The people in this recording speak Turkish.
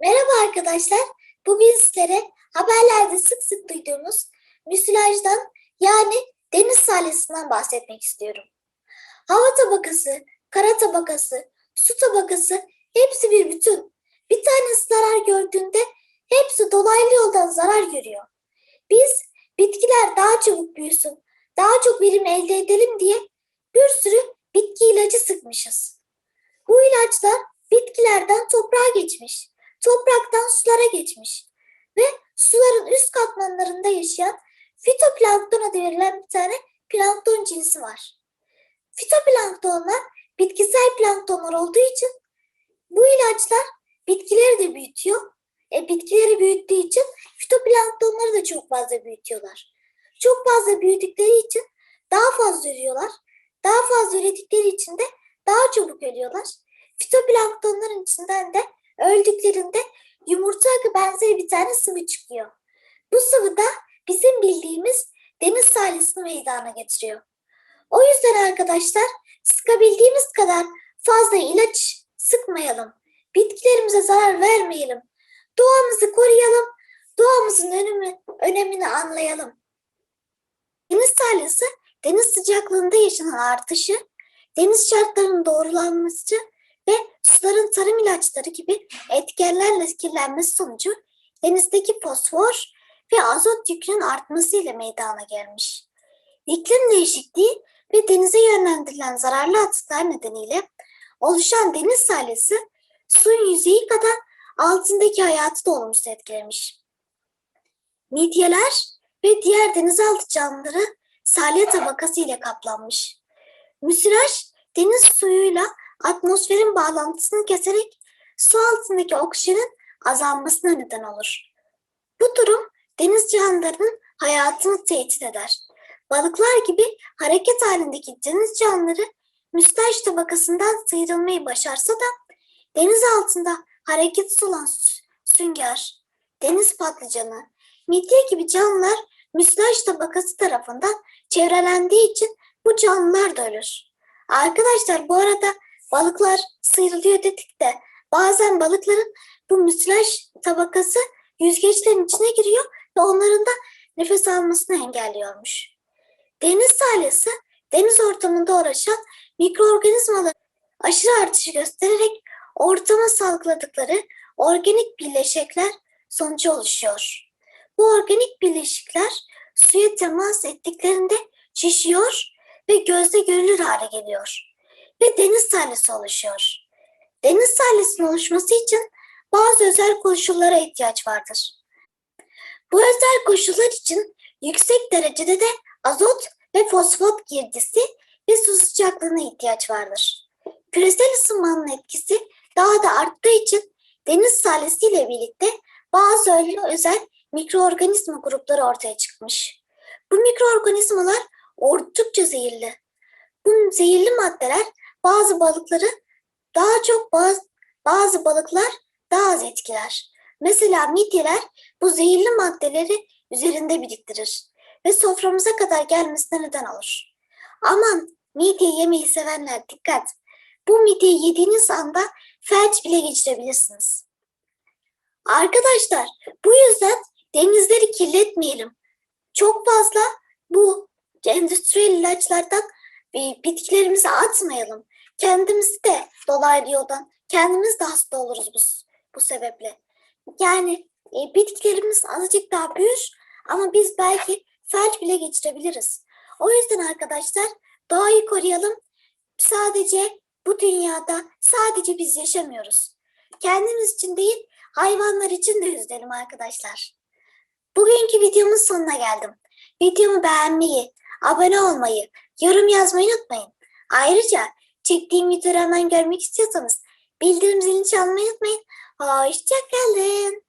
Merhaba arkadaşlar. Bugün sizlere haberlerde sık sık duyduğumuz müsilajdan yani deniz salyasından bahsetmek istiyorum. Hava tabakası, kara tabakası, su tabakası hepsi bir bütün. Bir tanesi zarar gördüğünde hepsi dolaylı yoldan zarar görüyor. Biz bitkiler daha çabuk büyüsün, daha çok verim elde edelim diye bir sürü bitki ilacı sıkmışız. Bu ilaçlar bitkilerden toprağa geçmiş topraktan sulara geçmiş ve suların üst katmanlarında yaşayan fitoplankton adı verilen bir tane plankton cinsi var. Fitoplanktonlar bitkisel planktonlar olduğu için bu ilaçlar bitkileri de büyütüyor. E, bitkileri büyüttüğü için fitoplanktonları da çok fazla büyütüyorlar. Çok fazla büyüdükleri için daha fazla ürüyorlar. Daha fazla ürettikleri için de daha çabuk ölüyorlar. Fitoplanktonların içinden de öldüklerinde yumurta akı benzeri bir tane sıvı çıkıyor. Bu sıvı da bizim bildiğimiz deniz salyasını meydana getiriyor. O yüzden arkadaşlar sıkabildiğimiz kadar fazla ilaç sıkmayalım. Bitkilerimize zarar vermeyelim. Doğamızı koruyalım. Doğamızın önemi, önemini anlayalım. Deniz salyası deniz sıcaklığında yaşanan artışı, deniz şartlarının doğrulanması ve suların tarım ilaçları gibi etkenlerle kirlenmesi sonucu denizdeki fosfor ve azot yükünün artmasıyla meydana gelmiş. İklim değişikliği ve denize yönlendirilen zararlı atıklar nedeniyle oluşan deniz salyası suyun yüzeyi kadar altındaki hayatı da olumsuz etkilemiş. Midyeler ve diğer denizaltı canlıları salya tabakası ile kaplanmış. Müsilaj deniz suyuyla atmosferin bağlantısını keserek su altındaki oksijenin azalmasına neden olur. Bu durum deniz canlılarının hayatını tehdit eder. Balıklar gibi hareket halindeki deniz canlıları müstaj tabakasından sıyrılmayı başarsa da deniz altında hareketsiz olan sünger, deniz patlıcanı, midye gibi canlılar müsilaj tabakası tarafından çevrelendiği için bu canlılar da ölür. Arkadaşlar bu arada balıklar sıyrılıyor dedik de bazen balıkların bu müsilaj tabakası yüzgeçlerin içine giriyor ve onların da nefes almasını engelliyormuş. Deniz salyası deniz ortamında uğraşan mikroorganizmalar aşırı artışı göstererek ortama salgıladıkları organik bileşikler sonucu oluşuyor. Bu organik bileşikler suya temas ettiklerinde şişiyor ve gözle görülür hale geliyor ve deniz salyası oluşuyor. Deniz salyasının oluşması için bazı özel koşullara ihtiyaç vardır. Bu özel koşullar için yüksek derecede de azot ve fosfat girdisi ve su sıcaklığına ihtiyaç vardır. Küresel ısınmanın etkisi daha da arttığı için deniz salyası ile birlikte bazı özel mikroorganizma grupları ortaya çıkmış. Bu mikroorganizmalar oldukça zehirli. Bu zehirli maddeler bazı balıkları daha çok bazı, bazı balıklar daha az etkiler. Mesela midyeler bu zehirli maddeleri üzerinde biriktirir ve soframıza kadar gelmesine neden olur. Aman midye yemeyi sevenler dikkat. Bu midyeyi yediğiniz anda felç bile geçirebilirsiniz. Arkadaşlar bu yüzden denizleri kirletmeyelim. Çok fazla bu endüstriyel ilaçlardan bitkilerimizi atmayalım. Kendimizi de dolaylı yoldan, kendimiz de hasta oluruz bu, bu sebeple. Yani e, bitkilerimiz azıcık daha büyür ama biz belki felç bile geçirebiliriz. O yüzden arkadaşlar doğayı koruyalım. Sadece bu dünyada sadece biz yaşamıyoruz. Kendimiz için değil, hayvanlar için de üzülelim arkadaşlar. Bugünkü videomun sonuna geldim. Videomu beğenmeyi, abone olmayı, yorum yazmayı unutmayın. Ayrıca çektiğim videoları hemen görmek istiyorsanız bildirim zilini çalmayı unutmayın. Hoşçakalın.